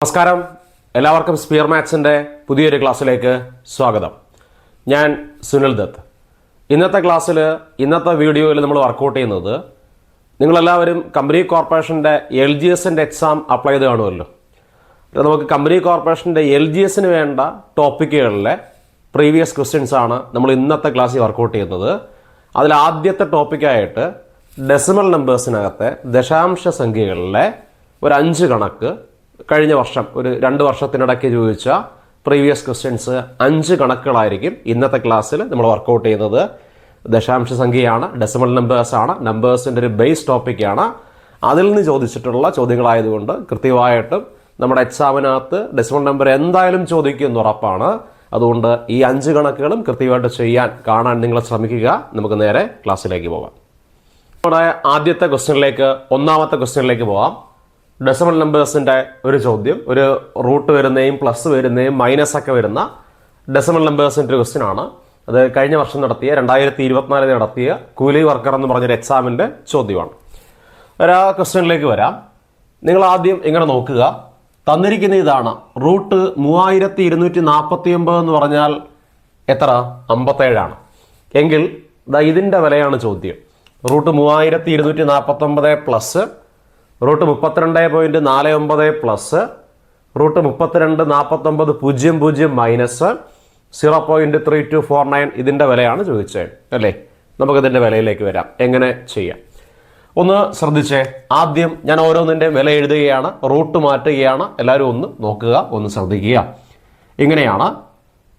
നമസ്കാരം. എല്ലാവർക്കും സ്പിയർ മാത്സിന്റെ പുതിയൊരു ക്ലാസ്സിലേക്ക് സ്വാഗതം. ഞാൻ സുനിൽ ദത്ത്. ഇന്നത്തെ ക്ലാസ്സിൽ ഇന്നത്തെ വീഡിയോയിൽ നമ്മൾ വർക്കൗട്ട് ചെയ്യുന്നത് നിങ്ങളെല്ലാവരും കമ്പനി കോർപ്പറേഷന്റെ എൽ ജി എസിന്റെ എക്സാം അപ്ലൈ ചെയ്ത് കാണുമല്ലോ. നമുക്ക് കമ്പനി കോർപ്പറേഷന്റെ എൽ ജി എസിന് വേണ്ട ടോപ്പിക്കുകളിലെ പ്രീവിയസ് ക്വസ്റ്റ്യൻസ് ആണ് നമ്മൾ ഇന്നത്തെ ക്ലാസ്സിൽ വർക്കൗട്ട് ചെയ്യുന്നത്. അതിൽ ആദ്യത്തെ ടോപ്പിക്കായിട്ട് ഡെസിമൽ നമ്പേഴ്സിനകത്തെ ദശാംശ സംഖ്യകളിലെ ഒരു അഞ്ച് കണക്ക് കഴിഞ്ഞ വർഷം ഒരു രണ്ട് വർഷത്തിനിടയ്ക്ക് ചോദിച്ച പ്രീവിയസ് ക്വസ്റ്റ്യൻസ് അഞ്ച് കണക്കുകളായിരിക്കും ഇന്നത്തെ ക്ലാസ്സിൽ നമ്മൾ വർക്കൗട്ട് ചെയ്യുന്നത്. ദശാംശ സംഖ്യയാണ് ഡെസിമൽ നമ്പേഴ്സ് ആണ് നമ്പേഴ്സിന്റെ ഒരു ബേസ് ടോപ്പിക്കാണ് അതിൽ നിന്ന് ചോദിച്ചിട്ടുള്ള ചോദ്യങ്ങളായതുകൊണ്ട് കൃത്യമായിട്ടും നമ്മുടെ എക്സാമിനകത്ത് ഡെസിമൽ നമ്പർ എന്തായാലും ചോദിക്കുമെന്ന് ഉറപ്പാണ്. അതുകൊണ്ട് ഈ അഞ്ച് കണക്കുകളും കൃത്യമായിട്ട് ചെയ്യാൻ കാണാൻ നിങ്ങൾ ശ്രമിക്കുക. നമുക്ക് നേരെ ക്ലാസ്സിലേക്ക് പോകാം നമ്മുടെ ആദ്യത്തെ ക്വസ്റ്റ്യനിലേക്ക് ഒന്നാമത്തെ ക്വസ്റ്റ്യനിലേക്ക് പോവാം. ഡെസിമൽ നമ്പേഴ്സിന്റെ ഒരു ചോദ്യം ഒരു റൂട്ട് വരുന്നതും പ്ലസ് വരുന്നതും മൈനസ് ഒക്കെ വരുന്ന ഡെസിമൽ നമ്പേഴ്സിന്റെ ഒരു ക്വസ്റ്റ്യൻ ആണ്. അത് കഴിഞ്ഞ വർഷം നടത്തിയ രണ്ടായിരത്തി ഇരുപത്തിനാലിൽ നടത്തിയ കൂലി വർക്കർ എന്ന് പറഞ്ഞൊരു എക്സാമിന്റെ ചോദ്യമാണ്. ഒരു ക്വസ്റ്റ്യനിലേക്ക് വരാം. നിങ്ങൾ ആദ്യം ഇങ്ങനെ നോക്കുക. തന്നിരിക്കുന്ന ഇതാണ്. റൂട്ട് മൂവായിരത്തി ഇരുന്നൂറ്റി നാൽപ്പത്തി ഒമ്പത് എന്ന് പറഞ്ഞാൽ എത്ര? അമ്പത്തേഴാണ്. എങ്കിൽ ഇതിന്റെ വിലയാണ് ചോദ്യം. റൂട്ട് മൂവായിരത്തി ഇരുന്നൂറ്റി നാൽപ്പത്തൊമ്പത് പ്ലസ് റൂട്ട് മുപ്പത്തിരണ്ട് പോയിന്റ് നാല് ഒമ്പത് പ്ലസ് റൂട്ട് മുപ്പത്തിരണ്ട് നാൽപ്പത്തൊമ്പത് പൂജ്യം പൂജ്യം minus zero point three two four nine ഇതിന്റെ വിലയാണ് ചോദിച്ചത് അല്ലേ? നമുക്കിതിന്റെ വിലയിലേക്ക് വരാം. എങ്ങനെ ചെയ്യാം? ഒന്ന് ശ്രദ്ധിച്ചേ ആദ്യം ഞാൻ ഓരോന്നിന്റെ വില എഴുതുകയാണ് റൂട്ട് മാറ്റുകയാണ്. എല്ലാവരും ഒന്ന് നോക്കുക ഒന്ന് ശ്രദ്ധിക്കുക. ഇങ്ങനെയാണ്.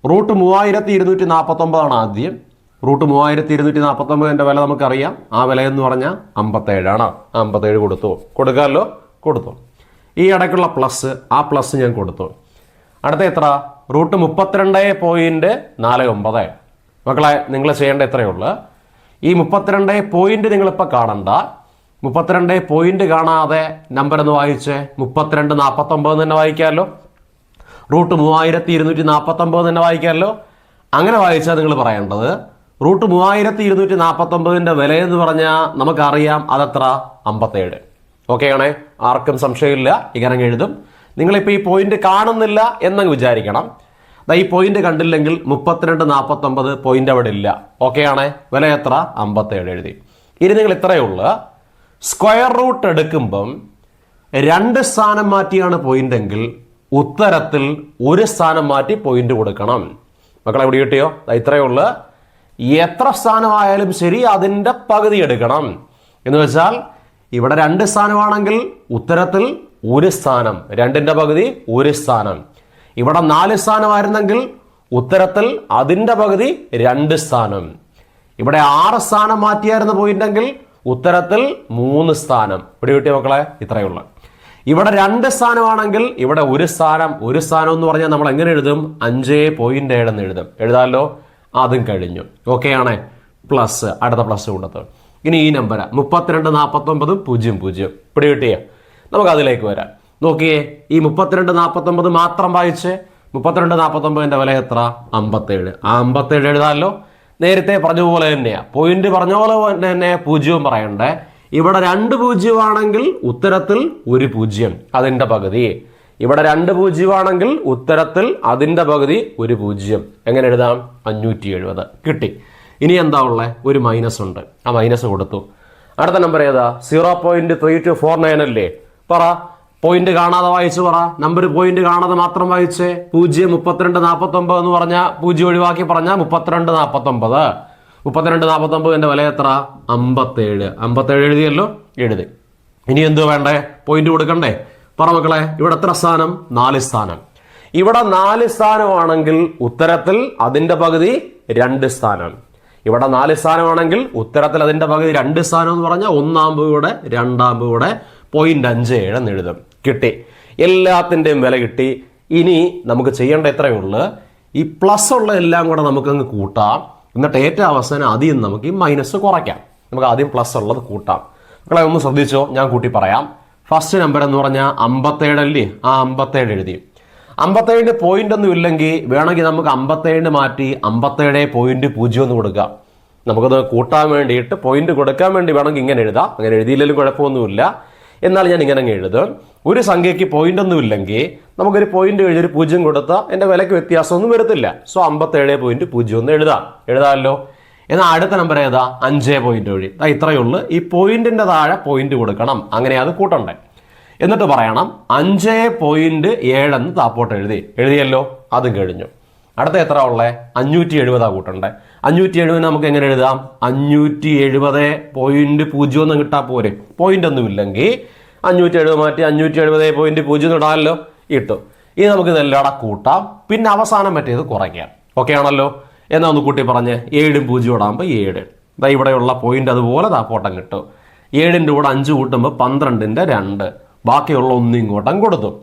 റൂട്ട് മൂവായിരത്തി ഇരുന്നൂറ്റി നാൽപ്പത്തൊമ്പതാണ് ആദ്യം. റൂട്ട് മൂവായിരത്തി ഇരുന്നൂറ്റി നാൽപ്പത്തൊമ്പതിന്റെ വില നമുക്കറിയാം. ആ വില എന്ന് പറഞ്ഞാൽ അമ്പത്തേഴാണ് അമ്പത്തേഴ് കൊടുത്തു. കൊടുക്കാമല്ലോ കൊടുത്തു. ഈ ഇടയ്ക്കുള്ള പ്ലസ് ആ പ്ലസ് ഞാൻ കൊടുത്തു. അടുത്ത എത്ര? റൂട്ട് മുപ്പത്തിരണ്ട് പോയിന്റ് നാല് ഒമ്പത്. മക്കളെ നിങ്ങൾ ചെയ്യേണ്ട എത്രയേ ഉള്ളൂ. ഈ മുപ്പത്തിരണ്ട് പോയിന്റ് നിങ്ങളിപ്പോൾ കാണണ്ട. മുപ്പത്തിരണ്ട് പോയിന്റ് കാണാതെ നമ്പർ ഒന്ന് വായിച്ച്. മുപ്പത്തിരണ്ട് നാൽപ്പത്തൊമ്പത് തന്നെ വായിക്കാമല്ലോ റൂട്ട് മൂവായിരത്തി ഇരുന്നൂറ്റി നാൽപ്പത്തൊമ്പത് തന്നെ വായിക്കാമല്ലോ അങ്ങനെ വായിച്ചാൽ നിങ്ങൾ പറയേണ്ടത് റൂട്ട് മൂവായിരത്തി ഇരുന്നൂറ്റി നാൽപ്പത്തൊമ്പതിന്റെ വില എന്ന് പറഞ്ഞാൽ നമുക്കറിയാം അതത്ര അമ്പത്തേഴ്. ഓക്കെ ആണേ? ആർക്കും സംശയമില്ല. ഇങ്ങനെ എഴുതും. നിങ്ങളിപ്പോൾ ഈ പോയിന്റ് കാണുന്നില്ല എന്നങ്ങ് വിചാരിക്കണം. ഈ പോയിന്റ് കണ്ടില്ലെങ്കിൽ മുപ്പത്തിരണ്ട് നാൽപ്പത്തൊമ്പത് പോയിന്റ് അവിടെ ഇല്ല. ഓക്കെ ആണേ? വില എത്ര? അമ്പത്തേഴ് എഴുതി. ഇനി നിങ്ങൾ ഇത്രയേ ഉള്ളൂ. സ്ക്വയർ റൂട്ട് എടുക്കുമ്പം രണ്ട് സ്ഥാനം മാറ്റിയാണ് പോയിന്റ് എങ്കിൽ ഉത്തരത്തിൽ ഒരു സ്ഥാനം മാറ്റി പോയിന്റ് കൊടുക്കണം. മക്കളെ എവിടെ കിട്ടിയോ? ഇത്രയേ ഉള്ളൂ. എത്ര സ്ഥാനമായാലും ശരി അതിന്റെ പകുതി എടുക്കണം. എന്ന് വെച്ചാൽ ഇവിടെ രണ്ട് സ്ഥാനമാണെങ്കിൽ ഉത്തരത്തിൽ ഒരു സ്ഥാനം രണ്ടിന്റെ പകുതി ഒരു സ്ഥാനം. ഇവിടെ നാല് സ്ഥാനമായിരുന്നെങ്കിൽ ഉത്തരത്തിൽ അതിന്റെ പകുതി രണ്ട് സ്ഥാനം. ഇവിടെ ആറ് സ്ഥാനം മാറ്റിയായിരുന്നു പോയിന്റെങ്കിൽ ഉത്തരത്തിൽ മൂന്ന് സ്ഥാനം. ഇവിടെ കിട്ടിയ മക്കളെ ഇത്രയേ ഉള്ളൂ. ഇവിടെ രണ്ട് സ്ഥാനമാണെങ്കിൽ ഇവിടെ ഒരു സ്ഥാനം ഒരു സ്ഥാനം എന്ന് പറഞ്ഞാൽ നമ്മൾ എങ്ങനെ എഴുതും? അഞ്ചേ പോയിന്റ് ഏഴ് എന്ന് എഴുതും. എഴുതാമല്ലോ അതും കഴിഞ്ഞു. ഓക്കെ ആണ്? പ്ലസ് അടുത്ത പ്ലസ് കൊണ്ടത് ഇനി ഈ നമ്പർ മുപ്പത്തിരണ്ട് നാൽപ്പത്തൊമ്പത് പൂജ്യം പൂജ്യം. ഇവിടെ കിട്ടിയ? നമുക്ക് അതിലേക്ക് വരാം. നോക്കിയേ ഈ മുപ്പത്തിരണ്ട് നാൽപ്പത്തൊമ്പത് മാത്രം വായിച്ച്. മുപ്പത്തിരണ്ട് നാൽപ്പത്തൊമ്പതിന്റെ വില എത്ര? അമ്പത്തേഴ്. ആ അമ്പത്തേഴ് എഴുതാമല്ലോ നേരത്തെ പറഞ്ഞ പോലെ തന്നെയാ. പോയിന്റ് പറഞ്ഞ പോലെ തന്നെ പൂജ്യവും പറയണ്ടേ. ഇവിടെ രണ്ട് പൂജ്യമാണെങ്കിൽ ഉത്തരത്തിൽ ഒരു പൂജ്യം. അതിന്റെ പകുതി. ഇവിടെ രണ്ട് പൂജ്യമാണെങ്കിൽ ഉത്തരത്തിൽ അതിന്റെ പകുതി ഒരു പൂജ്യം. എങ്ങനെ എഴുതാം? അഞ്ഞൂറ്റി എഴുപത് കിട്ടി. ഇനി എന്താ ഉള്ളത് ഒരു മൈനസ് ഉണ്ട്. ആ മൈനസ് കൊടുത്തു. അടുത്ത നമ്പർ ഏതാ? Zero point three two four nine അല്ലേ? പറ. പോയിന്റ് കാണാതെ വായിച്ചു പറ. നമ്പർ പോയിന്റ് കാണാതെ മാത്രം വായിച്ചേ. പൂജ്യം മുപ്പത്തിരണ്ട് നാൽപ്പത്തൊമ്പത് എന്ന് പറഞ്ഞാൽ പൂജ്യം ഒഴിവാക്കി പറഞ്ഞാൽ മുപ്പത്തിരണ്ട് നാൽപ്പത്തൊമ്പത് മുപ്പത്തിരണ്ട് നാൽപ്പത്തൊമ്പതിന്റെ വില എത്ര? അമ്പത്തേഴ്. അമ്പത്തേഴ് എഴുതിയല്ലോ? എഴുതി. ഇനി എന്തുവാ വേണ്ടേ? പോയിന്റ് കൊടുക്കണ്ടേ? പറ മക്കളെ ഇവിടെ എത്ര സ്ഥാനം? നാല് സ്ഥാനം. ഇവിടെ നാല് സ്ഥാനമാണെങ്കിൽ ഉത്തരത്തിൽ അതിന്റെ പകുതി രണ്ട് സ്ഥാനം. ഇവിടെ നാല് സ്ഥാനമാണെങ്കിൽ ഉത്തരത്തിൽ അതിന്റെ പകുതി രണ്ട് സ്ഥാനം എന്ന് പറഞ്ഞാൽ ഒന്നാം പൂവിടെ രണ്ടാം പൂവിടെ പോയിന്റ് അഞ്ച് ഏഴ് എന്ന് എഴുതും. കിട്ടി. എല്ലാത്തിന്റെയും വില കിട്ടി. ഇനി നമുക്ക് ചെയ്യേണ്ട എത്രയേ ഉള്ളൂ. ഈ പ്ലസ് ഉള്ള എല്ലാം കൂടെ നമുക്കങ്ങ് കൂട്ടാം. എന്നിട്ട് ഏറ്റവും അവസാനം ആദ്യം നമുക്ക് ഈ മൈനസ് കുറയ്ക്കാം. നമുക്ക് ആദ്യം പ്ലസ് ഉള്ളത് കൂട്ടാം. മക്കളെ ഒന്ന് ശ്രദ്ധിച്ചോ? ഞാൻ കൂട്ടി പറയാം. ഫസ്റ്റ് നമ്പർ എന്ന് പറഞ്ഞാൽ അമ്പത്തേഴല്ലേ ആ അമ്പത്തേഴ് എഴുതി. അമ്പത്തേഴിന് പോയിന്റ് ഒന്നും ഇല്ലെങ്കിൽ വേണമെങ്കിൽ നമുക്ക് അമ്പത്തേഴിന് മാറ്റി അമ്പത്തേഴ് പോയിന്റ് പൂജ്യം എന്ന് കൊടുക്കാം. നമുക്കത് കൂട്ടാൻ വേണ്ടിയിട്ട് പോയിന്റ് കൊടുക്കാൻ വേണ്ടി വേണമെങ്കിൽ ഇങ്ങനെ എഴുതാം. അങ്ങനെ എഴുതിയില്ലെങ്കിലും കുഴപ്പമൊന്നുമില്ല. എന്നാൽ ഞാൻ ഇങ്ങനെ അങ്ങ് എഴുതും. ഒരു സംഖ്യയ്ക്ക് പോയിന്റ് ഒന്നും ഇല്ലെങ്കിൽ നമുക്കൊരു പോയിന്റ് കഴിഞ്ഞ് ഒരു പൂജ്യം കൊടുത്താൽ എന്റെ വിലയ്ക്ക് വ്യത്യാസമൊന്നും വരത്തില്ല. സോ അമ്പത്തേഴ് പോയിന്റ് പൂജ്യം ഒന്ന് എഴുതാം. എഴുതാമല്ലോ? എന്നാൽ അടുത്ത നമ്പർ ഏതാ? അഞ്ച് പോയിന്റ് വഴി ഇത്രയേ ഉള്ളൂ. ഈ പോയിന്റിന്റെ താഴെ പോയിന്റ് കൊടുക്കണം. അങ്ങനെ അത് കൂട്ടണ്ടേ. എന്നിട്ട് പറയണം അഞ്ച് പോയിന്റ് ഏഴെന്ന് താപ്പോട്ട് എഴുതി. എഴുതിയല്ലോ? അതും കഴിഞ്ഞു. അടുത്ത എത്ര ഉള്ളേ? അഞ്ഞൂറ്റി എഴുപതാ കൂട്ടണ്ടേ. അഞ്ഞൂറ്റി എഴുപത് നമുക്ക് എങ്ങനെ എഴുതാം? അഞ്ഞൂറ്റി എഴുപത് പോയിന്റ് പൂജ്യം ഒന്നും കിട്ടാ പോരെ. പോയിന്റ് ഒന്നും ഇല്ലെങ്കിൽ അഞ്ഞൂറ്റി എഴുപത് മാറ്റി അഞ്ഞൂറ്റി എഴുപത് പോയിന്റ് പൂജ്യം ഇടാമല്ലോ. ഇട്ടു. ഇനി നമുക്ക് ഇതെല്ലാം കൂട്ടാം. പിന്നെ അവസാനം മറ്റേത് കുറയ്ക്കാം. ഓക്കെ ആണല്ലോ? എന്നാ ഒന്ന് കൂട്ടി പറഞ്ഞ് ഏഴും പൂജ്യം ഇടാകുമ്പോൾ ഏഴ്. ദാ ഇവിടെയുള്ള പോയിന്റ് അതുപോലെ താപ്പോട്ടം കിട്ടും ഏഴിന്റെ കൂടെ അഞ്ച് കൂട്ടുമ്പോൾ പന്ത്രണ്ടിന്റെ രണ്ട്. ബാക്കിയുള്ള ഒന്നും ഇങ്ങോട്ടും കൊടുത്തു.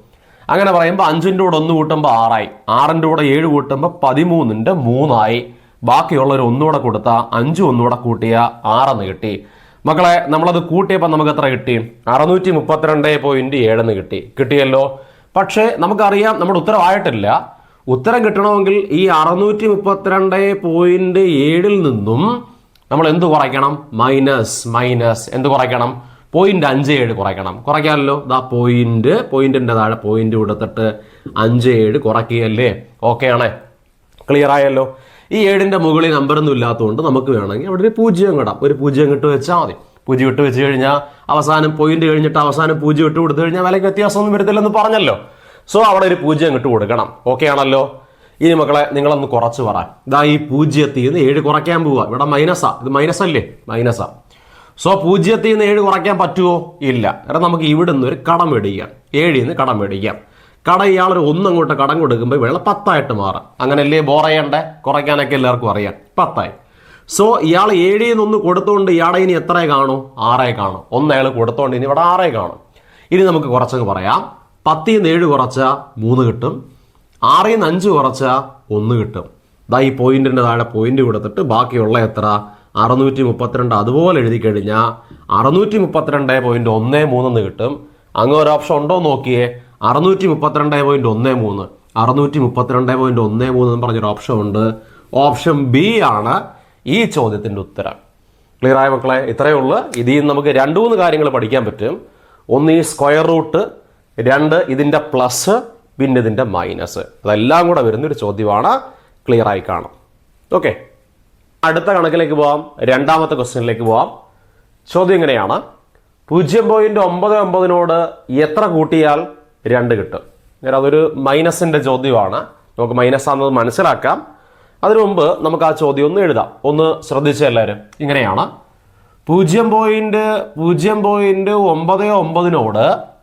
അങ്ങനെ പറയുമ്പോൾ അഞ്ചിന്റെ കൂടെ ഒന്ന് കൂട്ടുമ്പോൾ ആറായി. ആറിന്റെ കൂടെ ഏഴ് കൂട്ടുമ്പോൾ പതിമൂന്നിന്റെ മൂന്നായി. ബാക്കിയുള്ളവർ ഒന്നുകൂടെ കൊടുത്താൽ അഞ്ച് ഒന്നുകൂടെ കൂട്ടിയ ആറെന്ന് കിട്ടി. മക്കളെ നമ്മളത് കൂട്ടിയപ്പോൾ നമുക്ക് എത്ര കിട്ടി? അറുന്നൂറ്റി മുപ്പത്തിരണ്ട് പോയിന്റ് ഏഴെന്ന് കിട്ടി. കിട്ടിയല്ലോ. പക്ഷേ നമുക്കറിയാം നമ്മുടെ ഉത്തരവായിട്ടില്ല. ഉത്തരം കിട്ടണമെങ്കിൽ ഈ അറുന്നൂറ്റി മുപ്പത്തിരണ്ട് പോയിന്റ് ഏഴിൽ നിന്നും നമ്മൾ എന്ത് കുറയ്ക്കണം? മൈനസ് മൈനസ് എന്ത് കുറയ്ക്കണം? പോയിന്റ് അഞ്ച് ഏഴ് കുറയ്ക്കണം. കുറയ്ക്കാമല്ലോ? ദാ പോയിന്റ് പോയിന്റിന്റെ താഴെ പോയിന്റ് കൊടുത്തിട്ട് അഞ്ച് ഏഴ് കുറയ്ക്കുകയല്ലേ? ഓക്കെ ആണേ. ക്ലിയർ ആയല്ലോ? ഈ ഏഴിന്റെ മുകളിൽ നമ്പറൊന്നും ഇല്ലാത്തതുകൊണ്ട് നമുക്ക് വേണമെങ്കിൽ അവിടെ ഒരു പൂജ്യം ഇടാം. ഒരു പൂജ്യം കിട്ടു വെച്ചാൽ മതി. പൂജ്യം ഇട്ട് വെച്ച് കഴിഞ്ഞാൽ അവസാനം പോയിന്റ് കഴിഞ്ഞിട്ട് അവസാനം പൂജ്യം ഇട്ട് കൊടുത്തു കഴിഞ്ഞാൽ വിലയ്ക്ക് വ്യത്യാസമൊന്നും വരത്തില്ലെന്ന് പറഞ്ഞല്ലോ. സോ അവിടെ ഒരു പൂജ്യം അങ്ങോട്ട് കൊടുക്കണം. ഓക്കെ ആണല്ലോ? ഇനി മക്കളെ നിങ്ങളൊന്ന് കുറച്ച് പറ. ഇതാ ഈ പൂജ്യത്തിൽ നിന്ന് ഏഴ് കുറയ്ക്കാൻ പോവുക ഇവിടെ മൈനസാ ഇത് മൈനസ് അല്ലേ? മൈനസാ സോ പൂജ്യത്തിൽ നിന്ന് ഏഴ് കുറയ്ക്കാൻ പറ്റുമോ ഇല്ല. കാരണം നമുക്ക് ഇവിടുന്ന് ഒരു കടം മേടിക്കാം. ഏഴിൽ നിന്ന് കടം മേടിക്കാം. കട ഇയാളൊരു ഒന്നങ്ങോട്ട് കടം കൊടുക്കുമ്പോൾ വെള്ളം പത്തായിട്ട് മാറാം. അങ്ങനല്ലേ ബോറയണ്ടേ കുറയ്ക്കാനൊക്കെ എല്ലാവർക്കും അറിയാം. പത്തായി. സോ ഇയാൾ ഏഴിൽ നിന്നൊന്ന് കൊടുത്തുകൊണ്ട് ഇയാളെ ഇനി എത്ര കാണും? ആറേ കാണും. ഒന്നയാൾ കൊടുത്തോണ്ട് ഇനി ഇവിടെ ആറേ കാണും. ഇനി നമുക്ക് കുറച്ചങ്ങ് പറയാം. പത്തിൽ നിന്ന് ഏഴ് കുറച്ച മൂന്ന് കിട്ടും. ആറിൽ നിന്ന് അഞ്ച് കുറച്ച ഒന്ന് കിട്ടും. ദാ ഈ പോയിന്റിന്റെ താഴെ പോയിന്റ് കൊടുത്തിട്ട് ബാക്കിയുള്ള എത്ര? അറുന്നൂറ്റി മുപ്പത്തിരണ്ട് അതുപോലെ എഴുതി കഴിഞ്ഞാൽ അറുന്നൂറ്റി മുപ്പത്തിരണ്ട് പോയിന്റ് ഒന്ന് മൂന്നെന്ന് കിട്ടും. അങ്ങ് ഒരു ഓപ്ഷൻ ഉണ്ടോ നോക്കിയേ. അറുന്നൂറ്റി മുപ്പത്തിരണ്ട് പോയിന്റ് ഒന്ന് മൂന്ന്. അറുന്നൂറ്റി മുപ്പത്തിരണ്ട് പോയിന്റ് ഒന്ന് മൂന്ന് എന്ന് പറഞ്ഞൊരു ഓപ്ഷൻ ഉണ്ട്. ഓപ്ഷൻ ബി ആണ് ഈ ചോദ്യത്തിന്റെ ഉത്തരം. ക്ലിയർ ആയ മക്കളെ? ഇത്രയേ ഉള്ളൂ. ഇതിൽ നിന്ന് നമുക്ക് രണ്ട് മൂന്ന് കാര്യങ്ങൾ പഠിക്കാൻ പറ്റും. ഒന്ന് ഈ സ്ക്വയർ റൂട്ട് രണ്ട് ഇതിന്റെ പ്ലസ് പിന്നെ ഇതിന്റെ മൈനസ് അതെല്ലാം കൂടെ വരുന്നൊരു ചോദ്യമാണ് ക്ലിയർ ആയി കാണും. ഓക്കെ അടുത്ത കണക്കിലേക്ക് പോവാം. രണ്ടാമത്തെ ക്വസ്റ്റ്യനിലേക്ക് പോവാം. ചോദ്യം ഇങ്ങനെയാണ്. പൂജ്യം പോയിന്റ് ഒമ്പത് ഒമ്പതിനോട് എത്ര കൂട്ടിയാൽ രണ്ട് കിട്ടും? അന്നേരം അതൊരു മൈനസിന്റെ ചോദ്യമാണ്. നമുക്ക് മൈനസ് ആണെന്ന് മനസ്സിലാക്കാം. അതിനു മുമ്പ് നമുക്ക് ആ ചോദ്യം ഒന്ന് എഴുതാം. ഒന്ന് ശ്രദ്ധിച്ച എല്ലാവരും. ഇങ്ങനെയാണ്. പൂജ്യം പോയിന്റ് പൂജ്യം പോയിന്റ് ഒമ്പത് ഒമ്പതിനോട്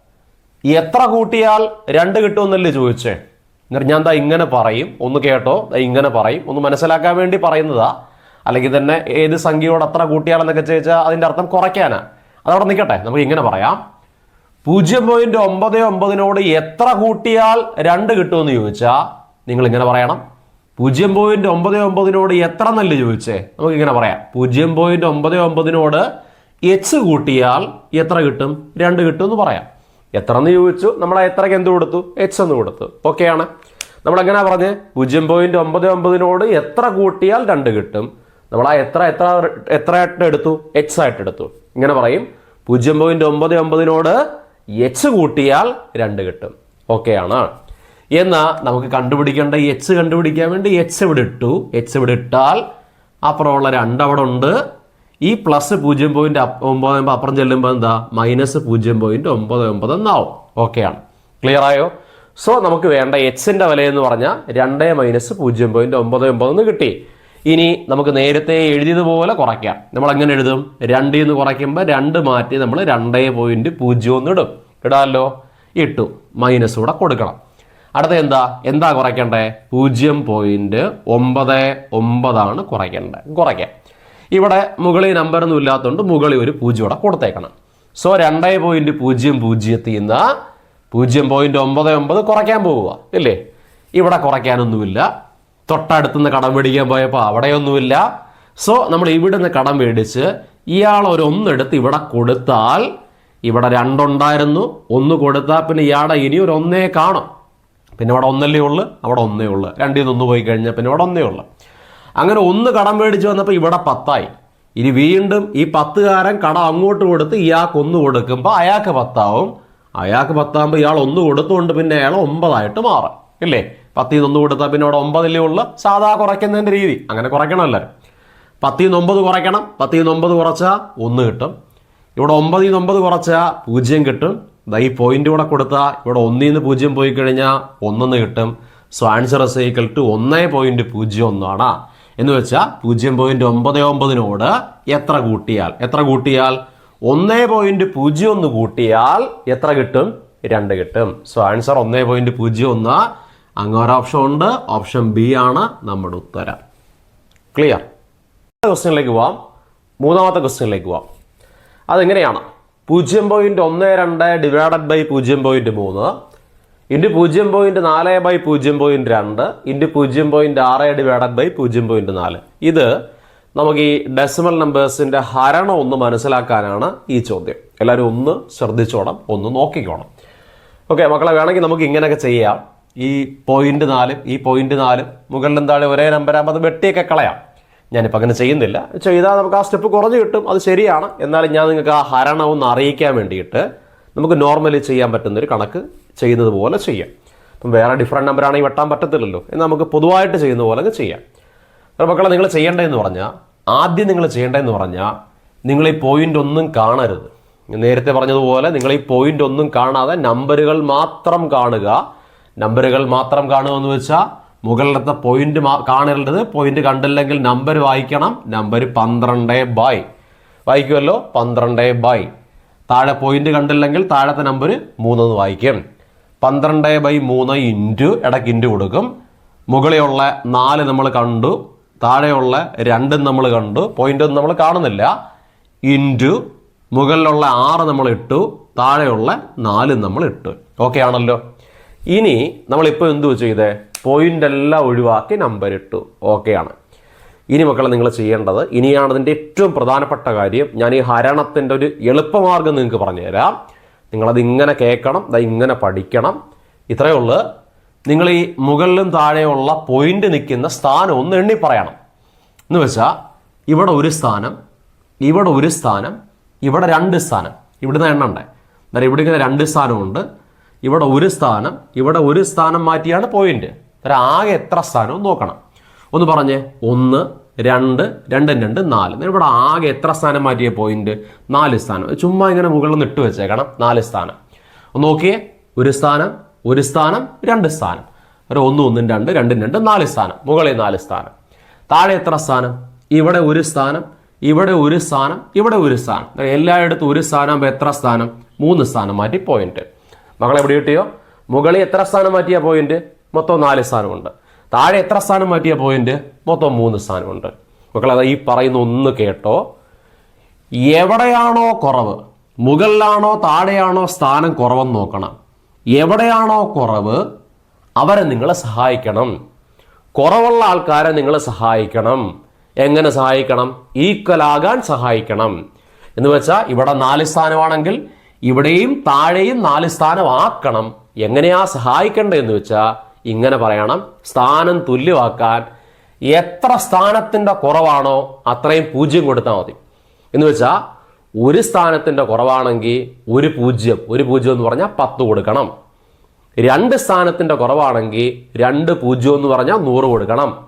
എത്ര കൂട്ടിയാൽ രണ്ട് കിട്ടുമെന്നല്ലേ ചോദിച്ചേ? എന്നിട്ട് ഞാൻ ദാ ഇങ്ങനെ പറയും. ഒന്ന് കേട്ടോ. ഇങ്ങനെ പറയും. ഒന്ന് മനസ്സിലാക്കാൻ വേണ്ടി പറയുന്നതാ. അല്ലെങ്കിൽ തന്നെ ഏത് സംഖ്യയോട് എത്ര കൂട്ടിയാലെന്നൊക്കെ ചോദിച്ചാൽ അതിന്റെ അർത്ഥം കുറയ്ക്കാനാ. അതവിടെ നിൽക്കട്ടെ. നമുക്ക് ഇങ്ങനെ പറയാം. പൂജ്യം പോയിന്റ് ഒമ്പത് ഒമ്പതിനോട് എത്ര കൂട്ടിയാൽ രണ്ട് കിട്ടുമെന്ന് ചോദിച്ചാൽ നിങ്ങൾ ഇങ്ങനെ പറയണം. പൂജ്യം പോയിന്റ് ഒമ്പത് ഒമ്പതിനോട് എത്ര നല്ല ചോദിച്ചേ? നമുക്ക് ഇങ്ങനെ പറയാം. പൂജ്യം പോയിന്റ് ഒമ്പത് ഒമ്പതിനോട് എച്ച് കൂട്ടിയാൽ എത്ര കിട്ടും? രണ്ട് കിട്ടും എന്ന് പറയാം. എത്ര എന്ന് ചോദിച്ചു നമ്മൾ എത്രയ്ക്ക് എന്ത് കൊടുത്തു? എച്ച് എന്ന് കൊടുത്തു. ഓക്കെയാണ്. നമ്മൾ എങ്ങനെ പറഞ്ഞ്? പൂജ്യം പോയിന്റ് ഒമ്പത് ഒമ്പതിനോട് എത്ര കൂട്ടിയാൽ രണ്ട് കിട്ടും? നമ്മൾ ആ എത്ര എത്ര എത്ര ആയിട്ട് എടുത്തു? എച്ച് ആയിട്ട് എടുത്തു. ഇങ്ങനെ പറയും. പൂജ്യം പോയിന്റ് ഒമ്പത് ഒമ്പതിനോട് എച്ച് കൂട്ടിയാൽ രണ്ട് കിട്ടും. ഓക്കെയാണ്. എന്നാൽ നമുക്ക് കണ്ടുപിടിക്കേണ്ട എച്ച് കണ്ടുപിടിക്കാൻ വേണ്ടി എച്ച് ഇവിടെ ഇട്ടു. എച്ച് ഇവിടെ ഇട്ടാൽ അപ്പുറമുള്ള രണ്ട് അവിടെ ഉണ്ട്. ഈ പ്ലസ് പൂജ്യം പോയിന്റ് ഒമ്പത് ഒമ്പത് അപ്പുറം ചെല്ലുമ്പോൾ എന്താ? മൈനസ് പൂജ്യം പോയിന്റ് ഒമ്പത് ഒമ്പത് എന്നാവും. ഓക്കെയാണ് ക്ലിയർ ആയോ? സോ നമുക്ക് വേണ്ട എച്ചിന്റെ വില എന്ന് പറഞ്ഞാൽ രണ്ട് മൈനസ് പൂജ്യം പോയിന്റ് ഒമ്പത് ഒമ്പത് എന്ന് കിട്ടി. ഇനി നമുക്ക് നേരത്തെ എഴുതിയതുപോലെ കുറയ്ക്കാം. നമ്മൾ എങ്ങനെ എഴുതും? രണ്ടിൽ നിന്ന് കുറയ്ക്കുമ്പോൾ രണ്ട് മാറ്റി നമ്മൾ രണ്ട് പോയിന്റ് പൂജ്യം ഒന്ന് ഇടും. ഇടാമല്ലോ ഇട്ടു. മൈനസ് കൂടെ കൊടുക്കണം. അടുത്ത എന്താ? എന്താ കുറയ്ക്കണ്ടേ? പൂജ്യം പോയിന്റ് ഒമ്പത് ഒമ്പതാണ് കുറയ്ക്കേണ്ടത് കുറയ്ക്കാം. ഇവിടെ മുകളിൽ നമ്പറൊന്നും ഇല്ലാത്തതുകൊണ്ട് മുകളിൽ ഒരു പൂജ്യം ഇവിടെ കൊടുത്തേക്കണം. സോ രണ്ടേ പോയിന്റ് പൂജ്യം പൂജ്യത്തിൽ നിന്ന് പൂജ്യം പോയിന്റ് ഒമ്പത് ഒമ്പത് കുറയ്ക്കാൻ പോവുക ഇല്ലേ? ഇവിടെ കുറയ്ക്കാനൊന്നുമില്ല. തൊട്ടടുത്തുനിന്ന് കടം മേടിക്കാൻ പോയപ്പോൾ അവിടെയൊന്നുമില്ല. സോ നമ്മൾ ഇവിടുന്ന് കടം മേടിച്ച് ഇയാൾ ഒരു ഒന്നെടുത്ത് ഇവിടെ കൊടുത്താൽ ഇവിടെ രണ്ടുണ്ടായിരുന്നു. ഒന്ന് കൊടുത്താൽ പിന്നെ ഇയാളെ ഇനി ഒരു ഒന്നേ കാണും. പിന്നെ ഇവിടെ ഒന്നല്ലേ ഉള്ളു അവിടെ ഒന്നേ ഉള്ളു. രണ്ടിൽ നിന്ന് ഒന്ന് പോയി കഴിഞ്ഞാൽ പിന്നെ ഇവിടെ ഒന്നേ ഉള്ളു. അങ്ങനെ ഒന്ന് കടം മേടിച്ച് വന്നപ്പോൾ ഇവിടെ പത്തായി. ഇനി വീണ്ടും ഈ പത്തുകാരൻ കടം അങ്ങോട്ട് കൊടുത്ത് ഇയാൾക്ക് ഒന്ന് കൊടുക്കുമ്പോൾ അയാൾക്ക് പത്താവും. അയാൾക്ക് പത്താകുമ്പോൾ ഇയാൾ ഒന്ന് കൊടുത്തുകൊണ്ട് പിന്നെ അയാൾ ഒമ്പതായിട്ട് മാറും. ഇല്ലേ? പത്തിൽ നിന്ന് ഒന്ന് കൊടുത്താൽ പിന്നെ അവിടെ ഒമ്പതിലേ ഉള്ള. സാധാ കുറയ്ക്കുന്നതിന്റെ രീതി. അങ്ങനെ കുറയ്ക്കണം എല്ലാവരും പത്തിൽ നിന്ന് ഒമ്പത് കുറയ്ക്കണം. പത്തിൽ നിന്ന് ഒമ്പത് കുറച്ചാൽ ഒന്ന് കിട്ടും. ഇവിടെ ഒമ്പതിൽ നിന്ന് ഒമ്പത് കുറച്ചാൽ പൂജ്യം കിട്ടും. ഈ പോയിന്റ് കൂടെ കൊടുത്താൽ ഇവിടെ ഒന്നിൽ നിന്ന് പൂജ്യം പോയി കഴിഞ്ഞാൽ ഒന്നെന്ന് കിട്ടും. സോ ആൻസർ ഈക്വൽ ടു ഒന്നേ പോയിന്റ് പൂജ്യം ഒന്നാണ്. എന്ന് വെച്ചാൽ പൂജ്യം പോയിന്റ് ഒമ്പത് ഒമ്പതിനോട് എത്ര കൂട്ടിയാൽ? എത്ര കൂട്ടിയാൽ? ഒന്നേ പോയിന്റ് പൂജ്യം ഒന്ന് കൂട്ടിയാൽ എത്ര കിട്ടും? രണ്ട് കിട്ടും. സോ ആൻസർ ഒന്നേ പോയിന്റ് പൂജ്യം ഒന്ന്. അങ്ങനെ ഒരു ഓപ്ഷൻ ഉണ്ട്. ഓപ്ഷൻ ബി ആണ് നമ്മുടെ ഉത്തരം. ക്ലിയർ ക്വസ്റ്റ്യനിലേക്ക് പോവാം. മൂന്നാമത്തെ ക്വസ്റ്റ്യനിലേക്ക് പോവാം. അതെങ്ങനെയാണ്? പൂജ്യം പോയിന്റ് ഒന്ന് രണ്ട് ഡിവൈഡഡ് ബൈ പൂജ്യം പോയിന്റ് മൂന്ന്. ഇന്റു പൂജ്യം പോയിന്റ് നാല് ബൈ പൂജ്യം പോയിന്റ് രണ്ട് ഇന്റു പൂജ്യം പോയിന്റ് ആറ് ഡിവൈഡഡ് ബൈ പൂജ്യം പോയിന്റ് നാല്. ഇത് നമുക്ക് ഈ ഡെസിമൽ നമ്പേഴ്സിന്റെ ഹരണം ഒന്ന് മനസ്സിലാക്കാനാണ് ഈ ചോദ്യം. എല്ലാവരും ഒന്ന് ശ്രദ്ധിച്ചോണം ഒന്ന് നോക്കിക്കോണം. ഓക്കെ മക്കളെ വേണമെങ്കിൽ നമുക്ക് ഇങ്ങനെയൊക്കെ ചെയ്യാം. ഈ പോയിന്റ് നാലും ഈ പോയിന്റ് നാലും മുകളിലും താഴെ ഒരേ നമ്പരാകുമ്പോൾ അത് വെട്ടിയൊക്കെ കളയാം. ഞാനിപ്പോൾ അങ്ങനെ ചെയ്യുന്നില്ല. ചെയ്താൽ നമുക്ക് ആ സ്റ്റെപ്പ് കുറഞ്ഞു കിട്ടും. അത് ശരിയാണ്. എന്നാലും ഞാൻ നിങ്ങൾക്ക് ആ ഹരണം ഒന്ന് അറിയിക്കാൻ വേണ്ടിയിട്ട് നമുക്ക് നോർമലി ചെയ്യാൻ പറ്റുന്നൊരു കണക്ക് ചെയ്യുന്നത് പോലെ ചെയ്യാം. ഇപ്പം വേറെ ഡിഫറെന്റ് നമ്പറാണെങ്കിൽ വെട്ടാൻ പറ്റത്തില്ലല്ലോ. എന്ന് നമുക്ക് പൊതുവായിട്ട് ചെയ്യുന്ന പോലെ അങ്ങ് ചെയ്യാം. അപ്പോൾ മക്കളെ നിങ്ങൾ ചെയ്യേണ്ടതെന്ന് പറഞ്ഞാൽ ആദ്യം നിങ്ങൾ ചെയ്യേണ്ടതെന്ന് പറഞ്ഞാൽ നിങ്ങൾ ഈ പോയിന്റ് ഒന്നും കാണരുത്. നേരത്തെ പറഞ്ഞതുപോലെ നിങ്ങൾ ഈ പോയിന്റ് ഒന്നും കാണാതെ നമ്പറുകൾ മാത്രം കാണുക. നമ്പറുകൾ മാത്രം കാണുക എന്ന് വെച്ചാൽ മുകളിലത്തെ പോയിന്റ് കാണരുത്. പോയിന്റ് കണ്ടില്ലെങ്കിൽ നമ്പർ വായിക്കണം. നമ്പർ പന്ത്രണ്ട് ബൈ വായിക്കുമല്ലോ പന്ത്രണ്ട് ബൈ താഴെ പോയിന്റ് കണ്ടില്ലെങ്കിൽ താഴത്തെ നമ്പർ മൂന്നെന്ന് വായിക്കും. പന്ത്രണ്ട് ബൈ മൂന്ന് ഇന്റു ഇടയ്ക്ക് ഇന്റു കൊടുക്കും. മുകളിലുള്ള നാല് നമ്മൾ കണ്ടു. താഴെയുള്ള രണ്ടും നമ്മൾ കണ്ടു. പോയിന്റ് ഒന്നും നമ്മൾ കാണുന്നില്ല. ഇന്റു മുകളിലുള്ള ആറ് നമ്മൾ ഇട്ടു. താഴെയുള്ള നാലും നമ്മൾ ഇട്ടു. ഓക്കെ ആണല്ലോ. ഇനി നമ്മളിപ്പോൾ എന്തു ചെയ്തേ? പോയിന്റ് എല്ലാം ഒഴിവാക്കി നമ്പർ ഇട്ടു. ഓക്കെ ആണ്. ഇനി മക്കളെ നിങ്ങൾ ചെയ്യേണ്ടത് ഇനിയാണ് ഇതിന്റെ ഏറ്റവും പ്രധാനപ്പെട്ട കാര്യം. ഞാൻ ഈ ഹരണത്തിന്റെ ഒരു എളുപ്പമാർഗം നിങ്ങൾക്ക് പറഞ്ഞുതരാം. നിങ്ങളത് ഇങ്ങനെ കേൾക്കണം അത് ഇങ്ങനെ പഠിക്കണം. ഇത്രയേ ഉള്ളൂ. നിങ്ങൾ ഈ മുകളിലും താഴെയുള്ള പോയിന്റ് നിൽക്കുന്ന സ്ഥാനം ഒന്ന് എണ്ണി പറയണം. എന്ന് വെച്ചാൽ ഇവിടെ ഒരു സ്ഥാനം ഇവിടെ ഒരു സ്ഥാനം ഇവിടെ രണ്ട് സ്ഥാനം. ഇവിടുന്ന് എണ്ണണ്ടേ അന്നേരം ഇവിടെ ഇങ്ങനെ രണ്ട് സ്ഥാനമുണ്ട്. ഇവിടെ ഒരു സ്ഥാനം ഇവിടെ ഒരു സ്ഥാനം മാറ്റിയാണ് പോയിന്റ് അന്നേരം ആകെ എത്ര സ്ഥാനവും നോക്കണം. ഒന്ന് പറഞ്ഞേ ഒന്ന് രണ്ട് രണ്ടും രണ്ട് നാല്. ഇവിടെ ആകെ എത്ര സ്ഥാനം മാറ്റിയ പോയിന്റ് നാല് സ്ഥാനം. ചുമ്മാ ഇങ്ങനെ മുകളിൽ നിന്ന് ഇട്ട് വെച്ചേക്കണം. നാല് സ്ഥാനം. ഒന്ന് നോക്കിയേ. ഒരു സ്ഥാനം ഒരു സ്ഥാനം രണ്ട് സ്ഥാനം. ഒരു ഒന്ന് ഒന്നും രണ്ട് രണ്ടും രണ്ട് നാല് സ്ഥാനം. മുകളിൽ നാല് സ്ഥാനം. താഴെ എത്ര സ്ഥാനം? ഇവിടെ ഒരു സ്ഥാനം ഇവിടെ ഒരു സ്ഥാനം ഇവിടെ ഒരു സ്ഥാനം. എല്ലായിടത്തും ഒരു സ്ഥാനം എത്ര സ്ഥാനം? മൂന്ന് സ്ഥാനം മാറ്റി പോയിന്റ് മകളെ എവിടെ കിട്ടിയോ? മുകളിൽ എത്ര സ്ഥാനം മാറ്റിയ പോയിന്റ് മൊത്തം നാല് സ്ഥാനമുണ്ട്. താഴെ എത്ര സ്ഥാനം മാറ്റിയ പോയിന്റ് മൊത്തം മൂന്ന് സ്ഥാനമുണ്ട്. മക്കളെ ഈ പറയുന്ന ഒന്ന് കേട്ടോ. എവിടെയാണോ കുറവ് മുകളിലാണോ താഴെയാണോ സ്ഥാനം കുറവെന്ന് നോക്കണം. എവിടെയാണോ കുറവ് അവരെ നിങ്ങളെ സഹായിക്കണം. കുറവുള്ള ആൾക്കാരെ നിങ്ങൾ സഹായിക്കണം. എങ്ങനെ സഹായിക്കണം? ഈക്വൽ ആകാൻ സഹായിക്കണം. എന്ന് വെച്ചാൽ ഇവിടെ നാല് സ്ഥാനമാണെങ്കിൽ ഇവിടെയും താഴെയും നാല് സ്ഥാനം ആക്കണം എങ്ങനെയാ സഹായിക്കേണ്ടതെന്ന് വെച്ചാൽ ഇങ്ങനെ പറയണം സ്ഥാനം തുല്യമാക്കാൻ എത്ര സ്ഥാനത്തിന്റെ കുറവാണോ അത്രയും പൂജ്യം കൊടുത്താൽ മതി. എന്ന് വെച്ചാൽ ഒരു സ്ഥാനത്തിന്റെ കുറവാണെങ്കിൽ ഒരു പൂജ്യം ഒരു പൂജ്യം എന്ന് പറഞ്ഞാൽ പത്ത് കൊടുക്കണം. രണ്ട് സ്ഥാനത്തിന്റെ കുറവാണെങ്കിൽ രണ്ട് പൂജ്യം എന്ന് പറഞ്ഞാൽ നൂറ് കൊടുക്കണം.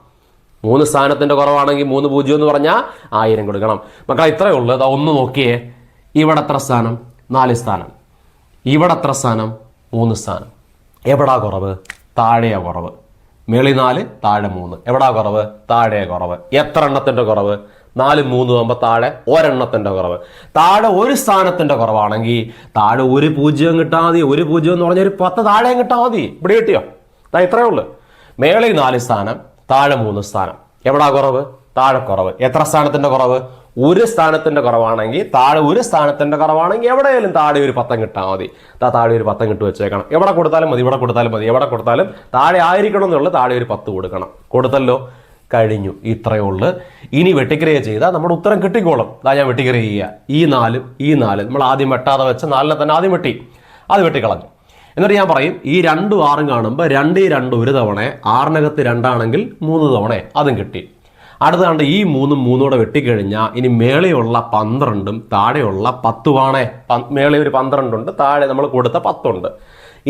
മൂന്ന് സ്ഥാനത്തിന്റെ കുറവാണെങ്കിൽ മൂന്ന് പൂജ്യം എന്ന് പറഞ്ഞാൽ ആയിരം കൊടുക്കണം. മക്കളെ ഇത്രയേ ഉള്ളൂ. അതാ ഒന്ന് നോക്കിയേ. ഇവിടെ എത്ര സ്ഥാനം? നാല് സ്ഥാനം. ഇവിടെ എത്ര സ്ഥാനം? മൂന്ന് സ്ഥാനം. എവിടാ കുറവ്? താഴെയാ കുറവ്. മേളി നാല് താഴെ മൂന്ന്. എവിടാ കുറവ്? താഴെ കുറവ്. എത്ര എണ്ണത്തിന്റെ കുറവ്? നാല് മൂന്ന് ആകുമ്പോൾ താഴെ ഒരെണ്ണത്തിന്റെ കുറവ്. താഴെ ഒരു സ്ഥാനത്തിന്റെ കുറവാണെങ്കിൽ താഴെ ഒരു പൂജ്യം കിട്ടാൽ മതി. ഒരു പൂജ്യം എന്ന് പറഞ്ഞാൽ ഒരു പത്ത് താഴെയും കിട്ടാൽ മതി. ഇവിടെ കിട്ടിയോ? ഞാൻ ഇത്രയേ ഉള്ളൂ. മേളി നാല് സ്ഥാനം താഴെ മൂന്ന് സ്ഥാനം. എവിടാ കുറവ്? താഴെ കുറവ്. എത്ര സ്ഥാനത്തിന്റെ കുറവ്? ഒരു സ്ഥാനത്തിന്റെ കുറവാണെങ്കിൽ താഴെ ഒരു സ്ഥാനത്തിന്റെ കുറവാണെങ്കിൽ എവിടെയാലും താഴെ ഒരു പത്തം കിട്ടാൽ മതി. താ താഴെ ഒരു പത്തം കിട്ടു വെച്ചേക്കണം. എവിടെ കൊടുത്താലും മതി ഇവിടെ കൊടുത്താലും മതി എവിടെ കൊടുത്താലും താഴെ ആയിരിക്കണം എന്നുള്ളത് താഴെ ഒരു പത്ത് കൊടുക്കണം. കൊടുത്തല്ലോ? കഴിഞ്ഞു. ഇത്രയേ ഉള്ളൂ. ഇനി വെട്ടിക്രിയ ചെയ്താൽ നമ്മുടെ ഉത്തരം കിട്ടിക്കോളും. അതാ ഞാൻ വെട്ടിക്രിയ ചെയ്യുക ഈ നാലും ഈ നാല്. നമ്മൾ ആദ്യം വെട്ടാതെ വെച്ച നാലിനെ തന്നെ ആദ്യം വെട്ടി. അത് വെട്ടിക്കളഞ്ഞു. എന്നിട്ട് ഞാൻ പറയും ഈ രണ്ടും ആറും കാണുമ്പോൾ രണ്ട് രണ്ടും ഒരു തവണ ആറിനകത്ത് രണ്ടാണെങ്കിൽ മൂന്ന് തവണ അതും കിട്ടി. അടുത്താണ്ട് ഈ മൂന്നും മൂന്നോടെ വെട്ടിക്കഴിഞ്ഞാൽ ഇനി മേളെയുള്ള പന്ത്രണ്ടും താഴെയുള്ള പത്തുമാണേ മേളെ ഒരു പന്ത്രണ്ടുണ്ട് താഴെ നമ്മൾ കൊടുത്ത പത്തുണ്ട്.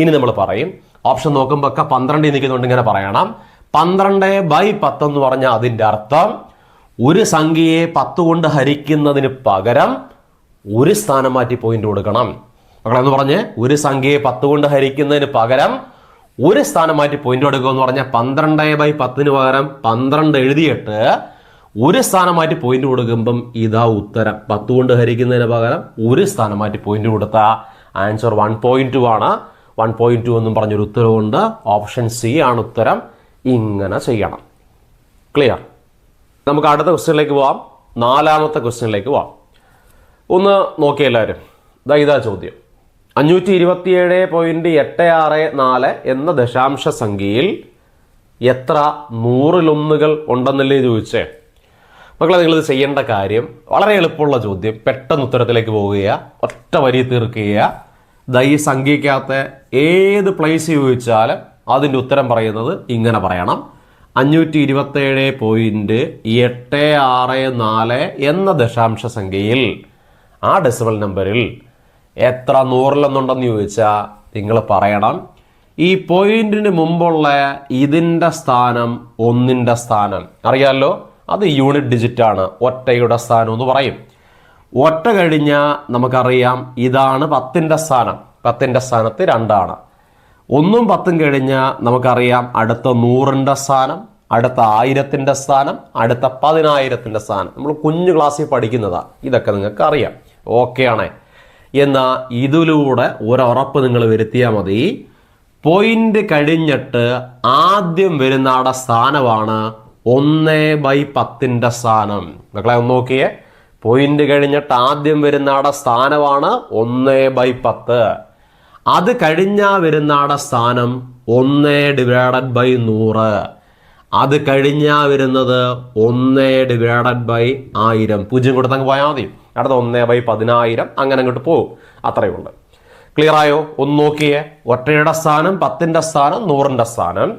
ഇനി നമ്മൾ പറയും ഓപ്ഷൻ നോക്കുമ്പോൾ ഒക്കെ പന്ത്രണ്ടിൽ നിൽക്കുന്നുണ്ട് ഇങ്ങനെ പറയണം. പന്ത്രണ്ട് ബൈ പത്തെന്ന് പറഞ്ഞാൽ അതിന്റെ അർത്ഥം ഒരു സംഖ്യയെ പത്ത് കൊണ്ട് ഹരിക്കുന്നതിന് പകരം ഒരു സ്ഥാനം മാറ്റി പോയിന്റ് കൊടുക്കണം. മക്കളെന്ന് പറഞ്ഞ് ഒരു സംഖ്യയെ പത്ത് കൊണ്ട് ഹരിക്കുന്നതിന് പകരം ഒരു സ്ഥാനം മാറ്റി പോയിന്റ് എടുക്കുക എന്ന് പറഞ്ഞാൽ പന്ത്രണ്ട് ബൈ പത്തിന് പകരം പന്ത്രണ്ട് എഴുതിയിട്ട് ഒരു സ്ഥാനം മാറ്റി പോയിന്റ് കൊടുക്കുമ്പം ഇതാ ഉത്തരം. പത്ത് കൊണ്ട് ഹരിക്കുന്നതിന് പകരം ഒരു സ്ഥാനം മാറ്റി പോയിന്റ് കൊടുത്ത ആൻസർ വൺ പോയിന്റ് ടു ആണ്. വൺ പോയിന്റ് ടു എന്നും പറഞ്ഞൊരു ഉത്തരവുണ്ട്. ഓപ്ഷൻ സി ആണ് ഉത്തരം. ഇങ്ങനെ ചെയ്യണം. ക്ലിയർ നമുക്ക് അടുത്ത ക്വസ്റ്റ്യനിലേക്ക് പോവാം. നാലാമത്തെ ക്വസ്റ്റ്യനിലേക്ക് പോവാം. ഒന്ന് നോക്കിയ എല്ലാവരും ഇതാ ഇതാ ചോദ്യം. അഞ്ഞൂറ്റി ഇരുപത്തിയേഴ് പോയിന്റ് എട്ട് ആറ് നാല് എന്ന ദശാംശ സംഖ്യയിൽ എത്ര നൂറിലൊന്നുകൾ ഉണ്ടെന്നല്ലേ ചോദിച്ചേ? മക്കളെ നിങ്ങളിത് ചെയ്യേണ്ട കാര്യം വളരെ എളുപ്പമുള്ള ചോദ്യം. പെട്ടെന്ന് ഉത്തരത്തിലേക്ക് പോവുക ഒറ്റ വരി തീർക്കുക ദൈ സംഖ്യക്കകത്ത് ഏത് പ്ലേസ് ചോദിച്ചാലും അതിന്റെ ഉത്തരം പറയുന്നത് ഇങ്ങനെ പറയണം. അഞ്ഞൂറ്റി ഇരുപത്തേഴ് പോയിന്റ് എട്ട് ആറ് നാല് എന്ന ദശാംശ സംഖ്യയിൽ ആ ഡെസിമൽ നമ്പറിൽ എത്ര നൂറിലൊന്നുണ്ടെന്ന് ചോദിച്ചാൽ നിങ്ങൾ പറയണം. ഈ പോയിന്റിന് മുമ്പുള്ള ഇതിന്റെ സ്ഥാനം ഒന്നിന്റെ സ്ഥാനം. അറിയാമല്ലോ അത് യൂണിറ്റ് ഡിജിറ്റ് ആണ്. ഒറ്റയുടെ സ്ഥാനം എന്ന് പറയും. ഒറ്റ കഴിഞ്ഞാൽ നമുക്കറിയാം ഇതാണ് പത്തിന്റെ സ്ഥാനം. പത്തിന്റെ സ്ഥാനത്ത് രണ്ടാണ്. ഒന്നും പത്തും കഴിഞ്ഞാൽ നമുക്കറിയാം അടുത്ത നൂറിന്റെ സ്ഥാനം അടുത്ത ആയിരത്തിന്റെ സ്ഥാനം അടുത്ത പതിനായിരത്തിന്റെ സ്ഥാനം. നമ്മൾ കുഞ്ഞു ക്ലാസ്സിൽ പഠിക്കുന്നതാണ് ഇതൊക്കെ നിങ്ങൾക്ക് അറിയാം ഓക്കെ ആണേ എന്നാൽ ഇതിലൂടെ ഒരുറപ്പ് നിങ്ങൾ വരുത്തിയാൽ മതി. പോയിന്റ് കഴിഞ്ഞിട്ട് ആദ്യം വരുന്ന ആടെ സ്ഥാനമാണ് ഒന്ന് ബൈ പത്തിന്റെ സ്ഥാനം. മക്കളെ ഒന്ന് നോക്കിയേ. പോയിന്റ് കഴിഞ്ഞിട്ട് ആദ്യം വരുന്ന ആടെ സ്ഥാനമാണ് ഒന്ന് ബൈ പത്ത്. അത് കഴിഞ്ഞാൽ വരുന്ന ആടെ സ്ഥാനം ഒന്ന് ഡിവൈഡഡ് ബൈ നൂറ്. അത് കഴിഞ്ഞാൽ വരുന്നത് ഒന്ന് ഡിവൈഡഡ് ബൈ ആയിരം. പൂജ്യം കൊടുത്തങ്ങ് പോയാൽ മതി. അടുത്ത ഒന്ന് ബൈ പതിനായിരം അങ്ങനെ അങ്ങോട്ട് പോകും. അത്രയേ ഉള്ളൂ ക്ലിയർ ആയോ? ഒന്ന് നോക്കിയേ. ഒറ്റയുടെ സ്ഥാനം പത്തിന്റെ സ്ഥാനം നൂറിന്റെ സ്ഥാനം.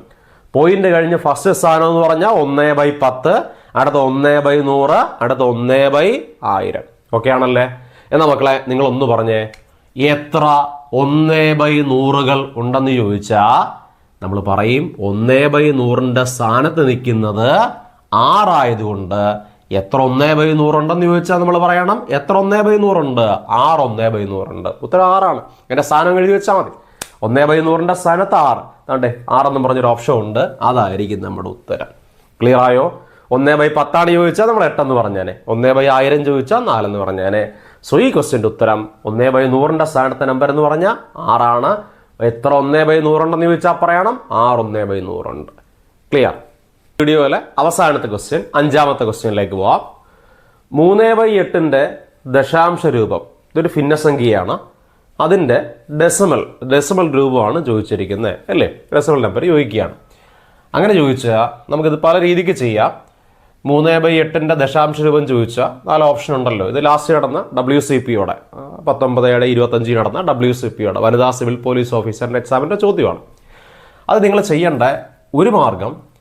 പോയിന്റ് കഴിഞ്ഞ് ഫസ്റ്റ് സ്ഥാനം എന്ന് പറഞ്ഞാൽ ഒന്ന് ബൈ പത്ത് അടുത്ത ഒന്ന് ബൈ നൂറ് അടുത്ത ഒന്ന് ബൈ ആയിരം. ഓക്കെ ആണല്ലേ? എന്നാ മക്കളെ നിങ്ങൾ ഒന്ന് പറഞ്ഞേ. എത്ര ഒന്ന് ബൈ നൂറുകൾ ഉണ്ടെന്ന് ചോദിച്ചാൽ നമ്മൾ പറയും ഒന്ന് ബൈ നൂറിന്റെ സ്ഥാനത്ത് നിൽക്കുന്നത് ആറായതുകൊണ്ട് എത്ര ഒന്നേ ബൈ നൂറുണ്ടെന്ന് ചോദിച്ചാൽ നമ്മൾ പറയണം. എത്ര ഒന്നേ ബൈ നൂറുണ്ട്? ആറ് ഒന്നേ ബൈ നൂറുണ്ട്. ഉത്തരം ആറാണ്. എന്റെ സ്ഥാനം എഴുതി വെച്ചാൽ മതി. ഒന്നേ ബൈ നൂറിന്റെ സ്ഥാനത്ത് ആറ്. അതെ ആറെന്ന് പറഞ്ഞൊരു ഓപ്ഷൻ ഉണ്ട്. അതായിരിക്കും നമ്മുടെ ഉത്തരം. ക്ലിയർ ആയോ? ഒന്നേ ബൈ പത്താണ് ചോദിച്ചാൽ നമ്മൾ എട്ടെന്ന് പറഞ്ഞേനെ. ഒന്നേ ബൈ ആയിരം ചോദിച്ചാൽ നാലെന്ന് പറഞ്ഞേനെ. സോ ഈ ക്വസ്റ്റ്യന്റെ ഉത്തരം ഒന്നേ ബൈ നൂറിന്റെ സ്ഥാനത്തെ നമ്പർ എന്ന് പറഞ്ഞാൽ ആറാണ്. എത്ര ഒന്നേ ബൈ നൂറുണ്ടെന്ന് ചോദിച്ചാൽ പറയണം. ആറ് ഒന്നേ ബൈ നൂറുണ്ട്. ക്ലിയർ വീഡിയോയിലെ അവസാനത്തെ ക്വസ്റ്റ്യൻ അഞ്ചാമത്തെ ക്വസ്റ്റ്യനിലേക്ക് പോവാം. മൂന്ന് ബൈ എട്ടിന്റെ ദശാംശ രൂപം ഇതൊരു ഭിന്നസംഖ്യയാണ് അതിന്റെ ഡെസിമൽ ഡെസിമൽ രൂപമാണ് ചോദിച്ചിരിക്കുന്നത് അല്ലേ? ഡെസിമൽ നമ്പർ ചോദിക്കുകയാണ്. അങ്ങനെ ചോദിച്ചാൽ നമുക്കിത് പല രീതിക്ക് ചെയ്യാം. മൂന്ന് ബൈ എട്ടിന്റെ ദശാംശ രൂപം ചോദിച്ചാൽ നാല് ഓപ്ഷൻ ഉണ്ടല്ലോ. ഇത് ലാസ്റ്റ് നടന്ന ഡബ്ല്യു സി പിയുടെ പത്തൊമ്പത് ഏഴ് ഇരുപത്തഞ്ചിന് നടന്ന ഡബ്ല്യു സി പിയുടെ വനിതാ സിവിൽ പോലീസ് ഓഫീസറിന്റെ എക്സാമിന്റെ ചോദ്യമാണ്. അത് നിങ്ങൾ ചെയ്യേണ്ട ഒരു മാർഗം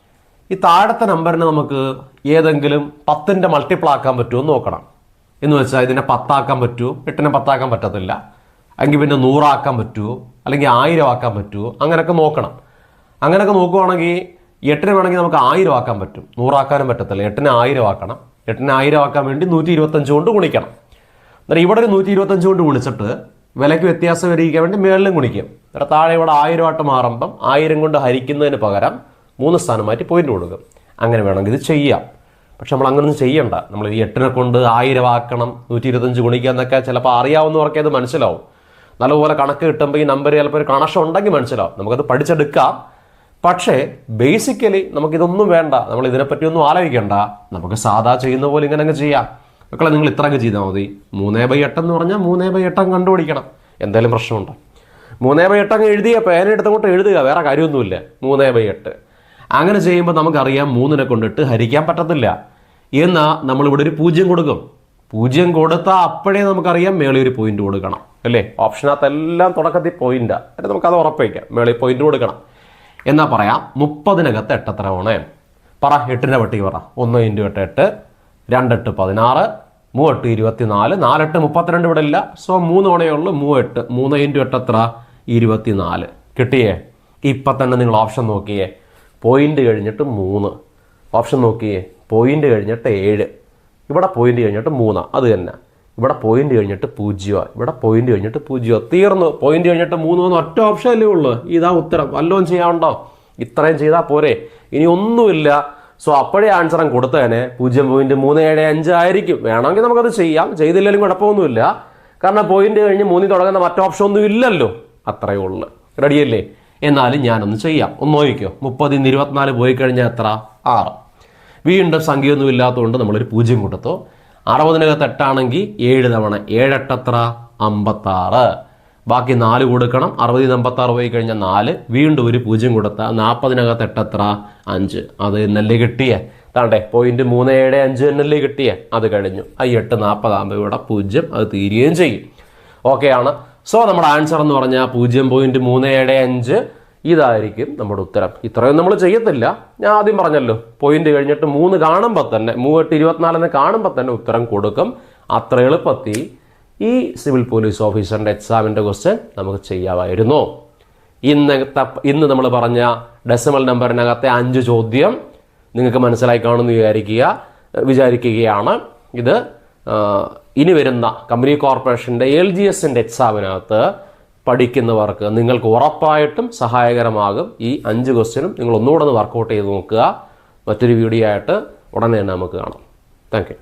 ഈ താഴത്തെ നമ്പറിന് നമുക്ക് ഏതെങ്കിലും പത്തിന്റെ മൾട്ടിപ്പിൾ ആക്കാൻ പറ്റുമോ നോക്കണം. എന്ന് വെച്ചാൽ ഇതിനെ പത്താക്കാൻ പറ്റുമോ? എട്ടിനെ പത്താക്കാൻ പറ്റത്തില്ല. അല്ലെങ്കിൽ പിന്നെ നൂറാക്കാൻ പറ്റുമോ? അല്ലെങ്കിൽ ആയിരം ആക്കാൻ പറ്റുമോ? അങ്ങനെയൊക്കെ നോക്കണം. അങ്ങനെയൊക്കെ നോക്കുവാണെങ്കിൽ എട്ടിന് വേണമെങ്കിൽ നമുക്ക് ആയിരം ആക്കാൻ പറ്റും. നൂറാക്കാനും പറ്റത്തില്ല. എട്ടിന് ആയിരം ആക്കണം. എട്ടിന് ആയിരം ആക്കാൻ വേണ്ടി നൂറ്റി ഇരുപത്തഞ്ച് കൊണ്ട് ഗുണിക്കണം. എന്നിട്ട് ഇവിടെ ഒരു നൂറ്റി ഇരുപത്തഞ്ച് കൊണ്ട് ഗുണിച്ചിട്ട് വിലയ്ക്ക് വ്യത്യാസം വരിക്കാൻ വേണ്ടി മേളിലും ഗുണിക്കും. എന്നിട്ട് താഴെ ഇവിടെ ആയിരം ആയിട്ട് മാറുമ്പം ആയിരം കൊണ്ട് ഹരിക്കുന്നതിന് പകരം മൂന്ന് സ്ഥാനം മാറ്റി പോയിന്റ് കൊടുക്കും. അങ്ങനെ വേണമെങ്കിൽ ഇത് ചെയ്യാം. പക്ഷെ നമ്മൾ അങ്ങനൊന്നും ചെയ്യണ്ട. നമ്മൾ ഈ എട്ടിനെ കൊണ്ട് ആയിരം ആക്കണം നൂറ്റി ഇരുപത്തഞ്ച് ഗുണിക്കുക എന്നൊക്കെ ചിലപ്പോൾ അറിയാവുന്നവർക്കേ അത് മനസ്സിലാവും. നല്ലപോലെ കണക്ക് കിട്ടുമ്പോൾ ഈ നമ്പർ ചിലപ്പോൾ ഒരു കണക്ഷൻ ഉണ്ടെങ്കിൽ മനസ്സിലാവും. നമുക്കത് പഠിച്ചെടുക്കാം. പക്ഷേ ബേസിക്കലി നമുക്കിതൊന്നും വേണ്ട. നമ്മൾ ഇതിനെപ്പറ്റി ഒന്നും ആലോചിക്കേണ്ട. നമുക്ക് സാധാ ചെയ്യുന്ന പോലെ ഇങ്ങനെ അങ്ങ് ചെയ്യാം. മക്കളെ നിങ്ങൾ ഇത്രയൊക്കെ ചെയ്താൽ മതി. മൂന്നേ ബൈ എട്ടെന്ന് പറഞ്ഞാൽ മൂന്നേ ബൈ എട്ടം കണ്ടുപിടിക്കണം. എന്തെങ്കിലും പ്രശ്നമുണ്ടോ. മൂന്നേ ബൈ എട്ടങ്ങ് എഴുതിയ പേന എടുത്തങ്ങോട്ട് എഴുതുക. വേറെ കാര്യമൊന്നുമില്ല. മൂന്നേ ബൈ എട്ട്. അങ്ങനെ ചെയ്യുമ്പോൾ നമുക്കറിയാം മൂന്നിനെ കൊണ്ടിട്ട് ഹരിക്കാൻ പറ്റത്തില്ല. എന്നാൽ നമ്മളിവിടെ ഒരു പൂജ്യം കൊടുക്കും. പൂജ്യം കൊടുത്താൽ അപ്പോഴേ നമുക്കറിയാം മേളി ഒരു പോയിന്റ് കൊടുക്കണം. അല്ലേ? ഓപ്ഷനകത്ത് എല്ലാം തുടക്കത്തിൽ പോയിന്റാ എന്നിട്ട് നമുക്കത് ഉറപ്പിക്കാം. മേളി പോയിന്റ് കൊടുക്കണം. എന്നാ പറയാം? മുപ്പതിനകത്ത് എട്ടത്ര ഓണേ പറ എട്ടിന്റെ പട്ടിക പറ. ഒന്ന് ഇന്റു എട്ട് എട്ട് രണ്ടെട്ട് പതിനാറ് മൂവെട്ട് ഇരുപത്തിനാല് നാലെട്ട് മുപ്പത്തിരണ്ട് ഇവിടെ ഇല്ല. സോ മൂന്ന് തവണയേ ഉള്ളൂ. മൂവെട്ട് മൂന്ന് ഇന്റു എട്ട് എത്ര? ഇരുപത്തിനാല്. കിട്ടിയേ? ഇപ്പം തന്നെ നിങ്ങൾ ഓപ്ഷൻ നോക്കിയേ. പോയിന്റ് കഴിഞ്ഞിട്ട് മൂന്ന്. ഓപ്ഷൻ നോക്കിയേ പോയിന്റ് കഴിഞ്ഞിട്ട് ഏഴ്. ഇവിടെ പോയിന്റ് കഴിഞ്ഞിട്ട് മൂന്നാ. അത് തന്നെ. ഇവിടെ പോയിന്റ് കഴിഞ്ഞിട്ട് പൂജ്യമാണ് ഇവിടെ പോയിന്റ് കഴിഞ്ഞിട്ട് പൂജ്യമാണ് തീർന്നു. പോയിന്റ് കഴിഞ്ഞിട്ട് മൂന്ന് എന്ന് ഒറ്റ ഓപ്ഷൻ അല്ലേ ഉള്ളൂ? ഇതാ ഉത്തരം. വല്ലതും ചെയ്യാനുണ്ടോ? ഇത്രയും ചെയ്താൽ പോരെ. ഇനി ഒന്നുമില്ല. സോ അപ്പോഴേ ആൻസർ അങ്ങ് കൊടുത്തേനെ. പൂജ്യം പോയിന്റ് മൂന്ന് ഏഴ് അഞ്ച് ആയിരിക്കും. വേണമെങ്കിൽ നമുക്കത് ചെയ്യാം. ചെയ്തില്ലെങ്കിലും കുഴപ്പമൊന്നുമില്ല. കാരണം പോയിന്റ് കഴിഞ്ഞ് മൂന്നിൽ തുടങ്ങുന്ന മറ്റു ഓപ്ഷൻ ഒന്നും ഇല്ലല്ലോ. അത്രയേ ഉള്ളൂ. റെഡിയല്ലേ എന്നാലും ഞാനൊന്ന് ചെയ്യാം. ഒന്ന് നോക്കിക്കോ. മുപ്പതിൽ നിന്ന് ഇരുപത്തിനാല് പോയി കഴിഞ്ഞാൽ എത്ര? ആറ്. വീണ്ടും സംഖ്യയൊന്നും ഇല്ലാത്തതുകൊണ്ട് നമ്മളൊരു പൂജ്യം കൊടുത്തു. അറുപതിനകത്ത് എട്ടാണെങ്കിൽ ഏഴ് തവണ. ഏഴെട്ടത്ര അമ്പത്താറ്. ബാക്കി നാല് കൊടുക്കണം. അറുപതിൽ നിന്ന് അമ്പത്താറ് പോയി കഴിഞ്ഞാൽ നാല്. വീണ്ടും ഒരു പൂജ്യം കൊടുത്താൽ നാൽപ്പതിനകത്ത് എട്ടത്ര അഞ്ച്. അത് എന്നല്ലേ കിട്ടിയേ. താണ്ടേ പോയിന്റ് മൂന്ന് ഏഴ് അഞ്ച് എന്നല്ലേ കിട്ടിയേ. അത് കഴിഞ്ഞു. ആ എട്ട് നാൽപ്പതാകുമ്പോൾ ഇവിടെ പൂജ്യം. അത് തീരുകയും ചെയ്യും. ഓക്കെ ആണ് സോ നമ്മുടെ ആൻസർ എന്ന് പറഞ്ഞാൽ പൂജ്യം പോയിന്റ് മൂന്ന് ഏഴ് അഞ്ച്. ഇതായിരിക്കും നമ്മുടെ ഉത്തരം. ഇത്രയും നമ്മൾ ചെയ്യത്തില്ല. ഞാൻ ആദ്യം പറഞ്ഞല്ലോ പോയിന്റ് കഴിഞ്ഞിട്ട് മൂന്ന് കാണുമ്പോൾ തന്നെ മൂവെട്ട് ഇരുപത്തിനാലിന് കാണുമ്പോൾ തന്നെ ഉത്തരം കൊടുക്കും. അത്ര എളുപ്പത്തിൽ ഈ സിവിൽ പോലീസ് ഓഫീസറിന്റെ എക്സാമിന്റെ ക്വസ്റ്റ്യൻ നമുക്ക് ചെയ്യാമായിരുന്നു. ഇന്നത്തെ ഇന്ന് നമ്മൾ പറഞ്ഞ ഡെസിമൽ നമ്പറിനകത്തെ അഞ്ച് ചോദ്യം നിങ്ങൾക്ക് മനസ്സിലായി കാണുമെന്ന് വിചാരിക്കുക വിചാരിക്കുകയാണ്. ഇത് ഇനി വരുന്ന കമ്പനി കോർപ്പറേഷന്റെ എൽ ജി എസിന്റെ എക്സാമിനകത്ത് പഠിക്കുന്നവർക്ക് നിങ്ങൾക്ക് ഉറപ്പായിട്ടും സഹായകരമാകും. ഈ അഞ്ച് ക്വസ്റ്റ്യനും നിങ്ങൾ ഒന്നുകൂടെ ഒന്ന് വർക്കൗട്ട് ചെയ്ത് നോക്കുക. മറ്റൊരു വീഡിയോ ആയിട്ട് ഉടനെ തന്നെ നമുക്ക് കാണാം. താങ്ക്